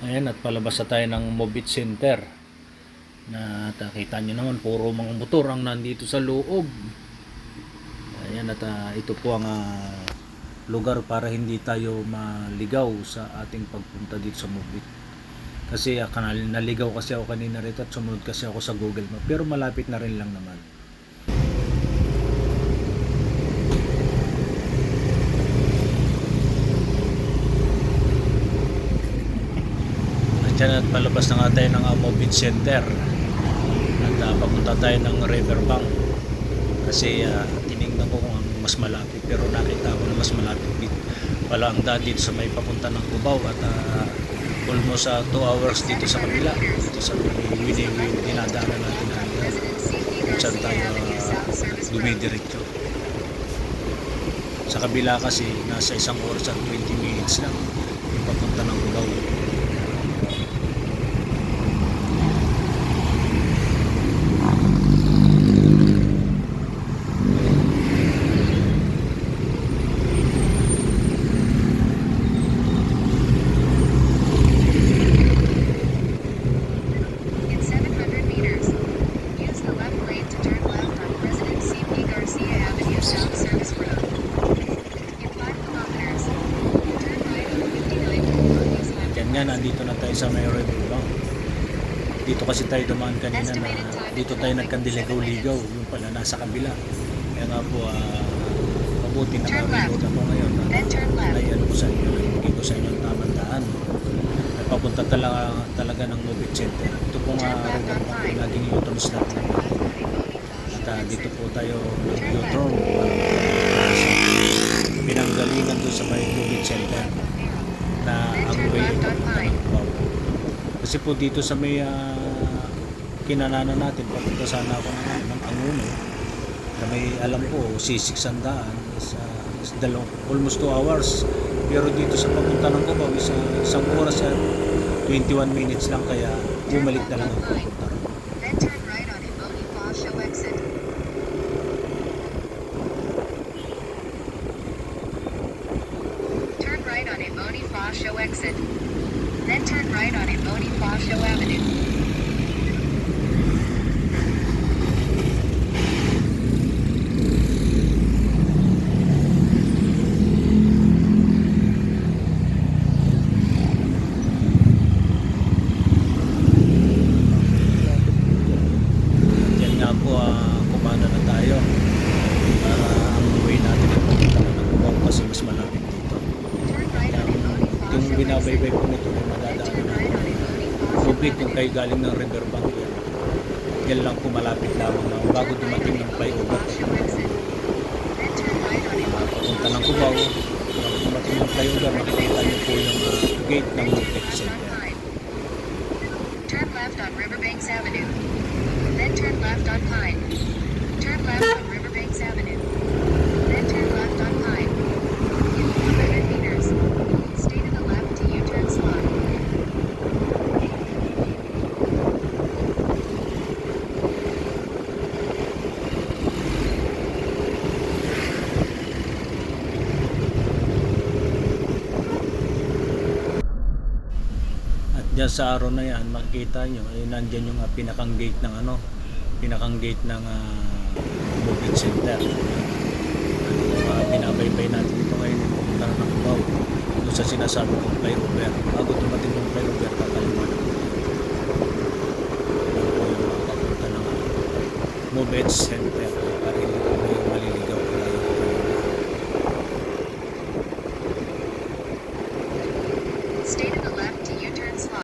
Ayan, at palabas na tayo ng Mobit Center. Na nakita nyo naman, puro mga motor ang nandito sa loob. Ayan, at ah, ito po ang ah, lugar para hindi tayo maligaw sa ating pagpunta dito sa Mobit. Kasi uh, naligaw kasi ako kanina rito at sumunod kasi ako sa Google Map. Pero malapit na rin lang naman. At palabas na nga tayo ng uh, Mobit Center. At uh, papunta tayo ng Riverbank. Kasi uh, tinignan ko kung ang mas malapit. Pero nakita ko na mas malapit. Pala ang daan dito sa may papunta ng Cubao. At uh, almost 2 hours dito sa kabila. Dito sa wini-wini dinadaanan natin na kung saan tayo uh. Sa kabila kasi nasa isang oras at 20 minutes lang yung papunta ng Cubao. Nga, nandito na tayo sa may Riverbank. Dito kasi tayo dumaan kanina na dito tayo nagkandiligaw-ligaw. Yung pala nasa kabila. Kaya nga po, ah, mabuti na reload ako ngayon. Then turn left. Ay, ano ko sa inyo, hindi ko sa inyo ang tamang daan. Ay, papunta talaga, talaga ng Mobit Center. Ito po nga Riverbank, yung laging U-turn stop na. At ah, dito po tayo nag-U-turn. Pinanggalingan doon sa may Mobit Center na ang way papunta ng. Kasi po dito sa may uh, kinanana natin, papunta sana ako ng, ng Anguno, na may alam ko, C6 ang daan, is, uh, is dalawang, almost 2 hours. Pero dito sa papunta ng Cubao, is uh, isang oras at 21 minutes lang, kaya bumalik na lang ang pupunta. Fascio exit. Then turn right on Imoni Fascio binabaybay po nito ay Imoni Fascio Public kung kayo galing ng Riverbank yan. Yan lang po malapit lamang na bago dumating ng flyover. Imoni Papunta ng Cubao, bago dumating ng flyover, makikita niyo po yung uh, gate ng Multec Center. Turn left on Riverbanks Avenue. Then turn left on Pine. Turn left on Riverbanks Avenue. Then turn left on Pine. In 400 meters, stay to the left to U-turn slot. At dyan sa araw na yan, makikita nyo, eh, nandyan yung uh, pinakang gate ng ano, pinakang gate ng uh, Bukid Center. Uh, binabaybay natin ito ngayon pumunta na ng Cubao. Doon sa sinasabi kong flyover. Bago